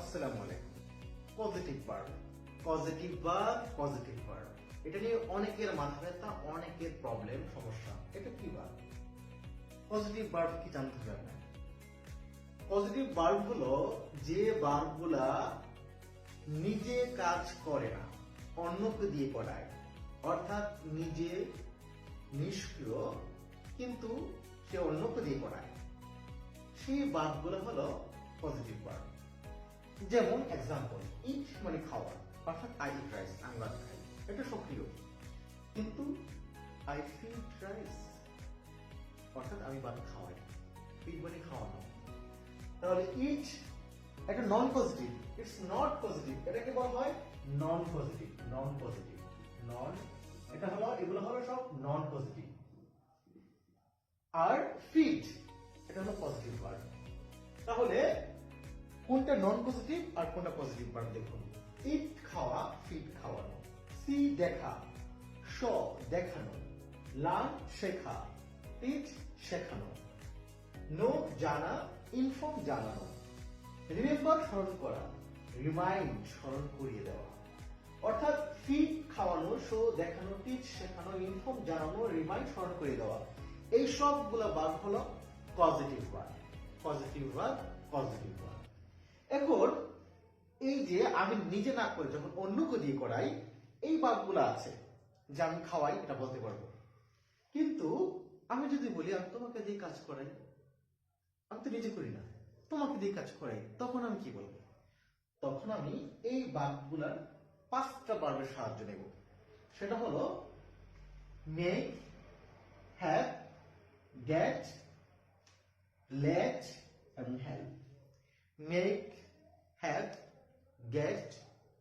আসসালামু আলাইকুম। Positive verb positive verb positive verb এটা নিয়ে অনেকের মাথা ব্যথা, অনেকের প্রবলেম সমস্যা। এটা কি ভার্ব পজিটিভ ভার্ব কি জানতে হবে আপনার পজিটিভ ভার্ব হলো যে ভার্বগুলা নিজে কাজ করে না, অন্যকে দিয়ে করায় অর্থাৎ নিজে নিষ্ক্রিয়, কিন্তু সে অন্যকে দিয়ে করায় সেই ভার্বগুলো হলো পজিটিভ ভার্ব যেমন এক্সাম্পল ইট মানে খাওয়া, অর্থাৎ আই ইট রাইস আমি ভাত খাই এটা সক্রিয়। কিন্তু আই ফিল রাইস অর্থাৎ আমি ভাত খাওয়াই ইট মানে খাওয়ানো। তাহলে ইট একটা non positive it's not positive এটাকে বলা হয় নন পজিটিভ নন পজিটিভ নন এটা হলো, এগুলো হলো সব নন পজিটিভ আর ফিট এটা হলো পজিটিভ ওয়ার্ড তাহলে কোনটা নন পজিটিভ আর কোনটা পজিটিভ ভার্ব দেখুন ইট খাওয়া ফিট খাওয়ানো সি দেখা। শ দেখানো। লার্ন শেখা। টিচ শেখানো। নো জানা। ইনফর্ম জানানো। রিমেম্বার স্মরণ করা। রিমাইন্ড স্মরণ করিয়ে দেওয়া। অর্থাৎ ফিট খাওয়ানো শো দেখানো টিচ শেখানো ইনফর্ম জানানো রিমাইন্ড স্মরণ করিয়ে দেওয়া। এই সবগুলো বাদ হলো positive word positive word positive word এখন এই যে আমি নিজে না করে যখন অন্যকে দিয়ে করাই, এই বাদগুলো আছে, যে আমি খাওয়াই, এটা বলতে পারব। কিন্তু আমি যদি বলি, আমি তোমাকে দিয়ে কাজ করাই, আমি তো নিজে করি না, তোমাকে দিয়ে কাজ করাই তখন আমি কি বলব? তখন আমি এই বাক্যগুলার পাঁচটা বার্বের সাহায্য নেব। সেটা হলো মেক হ্যাভ গেট লেট এবং help make have get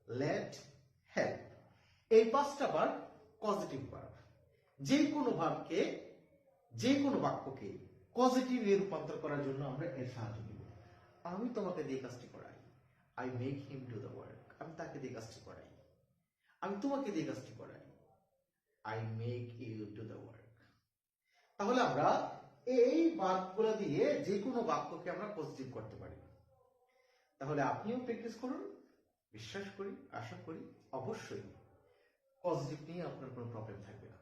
let help এই পাঁচটা বার পজিটিভ ভার্ব যে কোনো ভাবকে যে কোনো বাক্যকে পজিটিভ রূপান্তর করার জন্য আমরা এর সাহায্য নিব। আমি তোমাকে দিয়ে কাজটি করাই I make him to the work আমি তাকে দিয়ে কাজটি করাই, আমি তোমাকে দিয়ে কাজটি করাই I make you to the work তাহলে আমরা এই বাক্যগুলো দিয়ে যে কোনো বাক্যকে আমরা পজিটিভ করতে পারি। তাহলে আপনিও প্র্যাকটিস করুন, বিশ্বাস করি, আশা করি, অবশ্যই পজিটিভ নিয়ে আপনার কোনো প্রবলেম থাকবে না।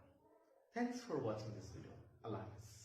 Thanks for watching this video Allah Hafiz.